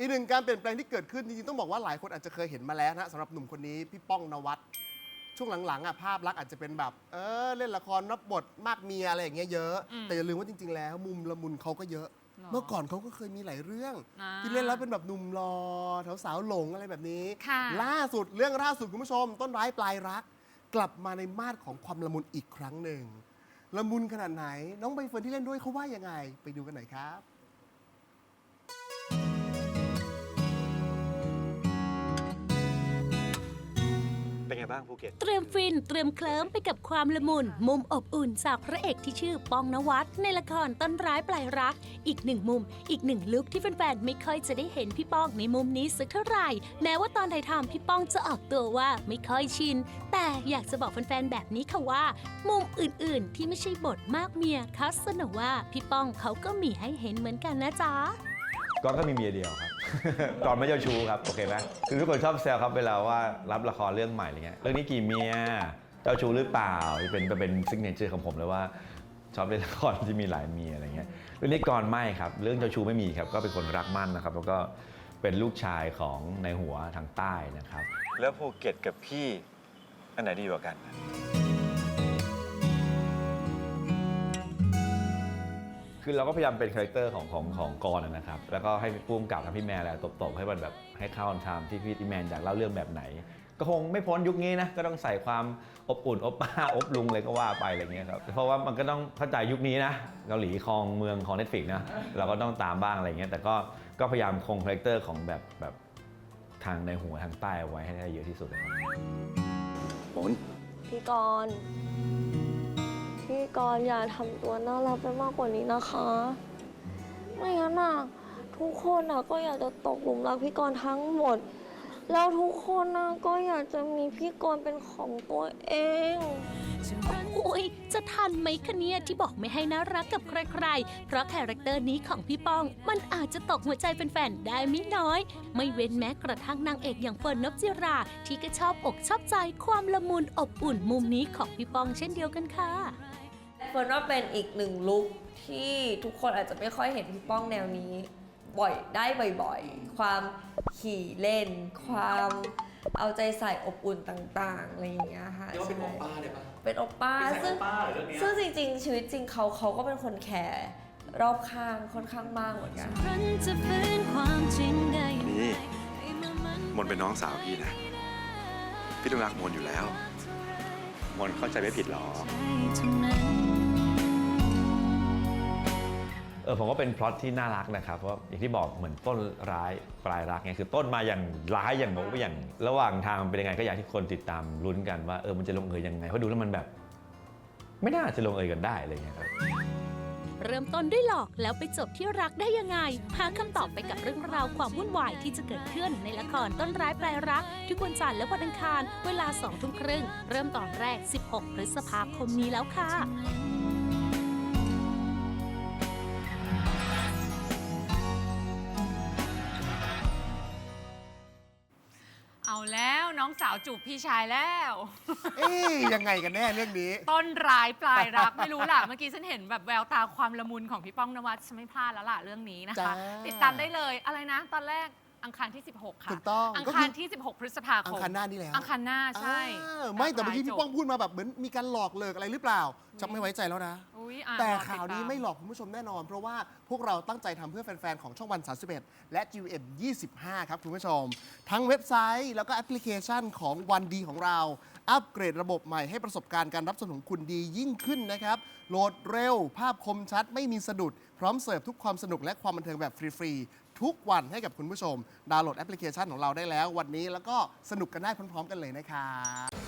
อีกหนึ่งการเปลี่ยนแปลงที่เกิดขึ้นจริงๆต้องบอกว่าหลายคนอาจจะเคยเห็นมาแล้วนะสำหรับหนุ่มคนนี้พี่ป้องนวัดช่วงหลังๆอะภาพลักษณ์อาจจะเป็นแบบ เออเล่นละครรับบทมากเมียอะไรอย่างเงี้ยเยอะ อืมแต่อย่าลืมว่าจริง ๆ แล้วมุมละมุนเขาก็เยอะ หรอเมื่อก่อนเขาก็เคยมีหลายเรื่อง อ่าที่เล่นแล้วเป็นแบบหนุ่มรอแถวสาวหลงอะไรแบบนี้ ค่ะ ล่าสุดเรื่องล่าสุดคุณผู้ชม ต้นร้ายปลายรัก กลับมาในมาดของความละมุนอีกครั้งหนึ่งละมุนขนาดไหน น้องใบเฟิร์นที่เล่นด้วยเขาว่ายังไง ไปดูกันหน่อยครับ บ้างภูเก็ต เตรียมฟินเตรียมเคลิ้มไปกับความละมุน มุมอบอุ่นจากพระเอกที่ชื่อปองนวัดในละครต้นร้ายปลายรัก อีกหนึ่งมุม อีกหนึ่งลุคที่แฟนๆไม่ค่อยจะได้เห็นพี่ป้องในมุมนี้สักเท่าไหร่ แม้ว่าตอนถ่ายทำพี่ป้องจะออกตัวว่าไม่ค่อยชิน แต่อยากจะบอกแฟนๆแบบนี้ค่ะว่า มุมอื่นๆ ที่ไม่ใช่บทมากเมียคัสเนว่าพี่ป้องเขาก็มีให้เห็นเหมือนกันนะจ๊ะ ก่อนก็มีเมียเดียวครับ ก่อนไม่เจ้าชู้ครับ โอเคไหมคือทุกคนชอบแซวครับเวลาว่ารับละครเรื่องใหม่อะไรเงี้ย เรื่องนี้กี่เมีย เจ้าชู้หรือเปล่า เป็นเป็นซิกเนเจอร์ของผมเลยว่าชอบเล่นละครที่มีหลายเมียอะไรเงี้ย เรื่องนี้ก่อนไม่ครับ เรื่องเจ้าชู้ไม่มีครับ ก็เป็นคนรักมั่นนะครับ แล้วก็เป็นลูกชายของในหัวทางใต้นะครับ แล้วภูเก็ตกับพี่อันไหนดีกว่ากัน คือเราก็พยายามเป็นคาแรคเตอร์ของของของกรณ์นะครับ แล้วก็ให้พี่ปุ้มกับทางพี่แมนแหละตบๆให้มันแบบให้เข้าทางที่พี่แมนอยากเล่าเรื่องแบบไหน ก็คงไม่พ้นยุคนี้นะ ก็ต้องใส่ความอบอุ่นอบป้าอบลุงเลยก็ว่าไปอะไรเงี้ยครับ เพราะว่ามันก็ต้องเข้าใจยุคนี้นะเกาหลีครองเมืองของ Netflix นะเราก็ต้องตามบ้างอะไรเงี้ยแต่ก็ก็พยายามคงคาแรคเตอร์ของแบบแบบทางในหัวทางใต้เอาไว้ให้ได้เยอะที่สุดนะครับพี่กรณ์ พี่กรณ์อย่าทำตัวน่ารักไปมากกว่านี้นะคะ ไม่งั้นน่ะทุกคนน่ะก็อยากจะตกหลุมรักพี่กรณ์ทั้งหมด แล้วทุกคนน่ะก็อยากจะมีพี่กรณ์เป็นของตัวเองโอ้ยจะทันไหมคะเนี่ยที่บอกไม่ให้น่ารักกับใครๆ เพราะคาแรคเตอร์นี้ของพี่ป้อง มันอาจจะตกหัวใจแฟนๆ ได้ไม่น้อย ไม่เว้นแม้กระทั่งนางเอกอย่างเฟิร์นนบจิรา ที่ก็ชอบอกชอบใจความละมุนอบอุ่นมุมนี้ของพี่ป้องเช่นเดียวกันค่ะ เฟิร์นว่าเป็นอีกหนึ่งลุคที่ทุกคนอาจจะไม่ค่อยเห็นพี่ป้องแนวนี้ บ่อยได้บ่อยๆ ความขี่เล่น ความเอาใจใส่อบอุ่นต่างๆอะไรอย่างเงี้ยค่ะเป็นโอป้าเลยปะ เป็นโอป้าซึ่งซึ่งจริงๆ ชีวิตจริงเขาเขาก็เป็นคนแคร์รอบข้างค่อนข้างมากเหมือนกันนี่มนเป็นน้องสาวพี่นะ พี่ต้องรักมนอยู่แล้ว มนเข้าใจไม่ผิดหรอกเอ อผมว่าเป็นพล็อตที่น่ารักนะครับเพราะอย่างที่บอกเหมือนต้นร้ายปลายรักไงคือต้นมาอย่างร้ายอย่างโน้ไปอย่างระหว่างทางมันเป็นยังไงก็อยากให้คนติดตามลุ้นกันว่าเออมันจะลงเอยยังไงเพราะดูแล้วมันแบบ ไม่น่าจะลงเอยกันได้อะไรอย่างเงี้ยครับเริ่มต้นด้วยหลอกแล้วไปจบที่รักได้ยังไง หาคำตอบไปกับเรื่องราวความวุ่นวายที่จะเกิดขึ้นในละครต้นร้ายปลายรัก ทุกวันจันทร์และวันอังคาร เวลา2ทุ่มครึ่ง เริ่มตอนแรก 16 พฤษภาคมนี้แล้วค่ะ น้องสาวจูบพี่ชายแล้ว เอ๊ยยังไงกันแน่เรื่องนี้ ต้นร้ายปลายรัก ไม่รู้ล่ะ เมื่อกี้ฉันเห็นแบบแววตาความละมุนของพี่ป้องนวัดฉันไม่พลาดแล้วล่ะเรื่องนี้นะคะ จ้า ติดตามได้เลยอะไรนะ ตอนแรก อังคารที่ 16 ค่ะถูกต้องอังก็คารคือที่ 16 พฤษภาคอังมคารหน้านี่แล้วอังคารหน้าใช่อ่าไม่แต่เมื่อกี้พี่ป้องพูดมาแบบเหมือนมีการหลอกเลิกอะไรหรือเปล่าจะไม่ไว้ใจแล้วนะ อุ๊ยอะแต่รอดข่าวนี้ตไม่หลอกคุณผู้ชมแน่นอน เพราะว่าพวกเราตั้งใจทำเพื่อแฟน ๆ ของช่องวัน 31 และ GM 25 ครับคุณผู้ชม ทั้งเว็บไซต์ แล้วก็แอปพลิเคชันของวันดีของเรา อัปเกรดระบบใหม่ให้ประสบการณ์การรับชมของคุณดียิ่งขึ้นนะครับ โหลดเร็ว ภาพคมชัดไม่มีสะดุด พร้อมเสิร์ฟทุกความสนุกและความบันเทิงแบบฟรี ๆ ทุกวันให้กับคุณผู้ชม ดาวน์โหลดแอปพลิเคชันของเราได้แล้ว วันนี้แล้วก็สนุกกันได้พร้อมๆ กันเลยนะครับ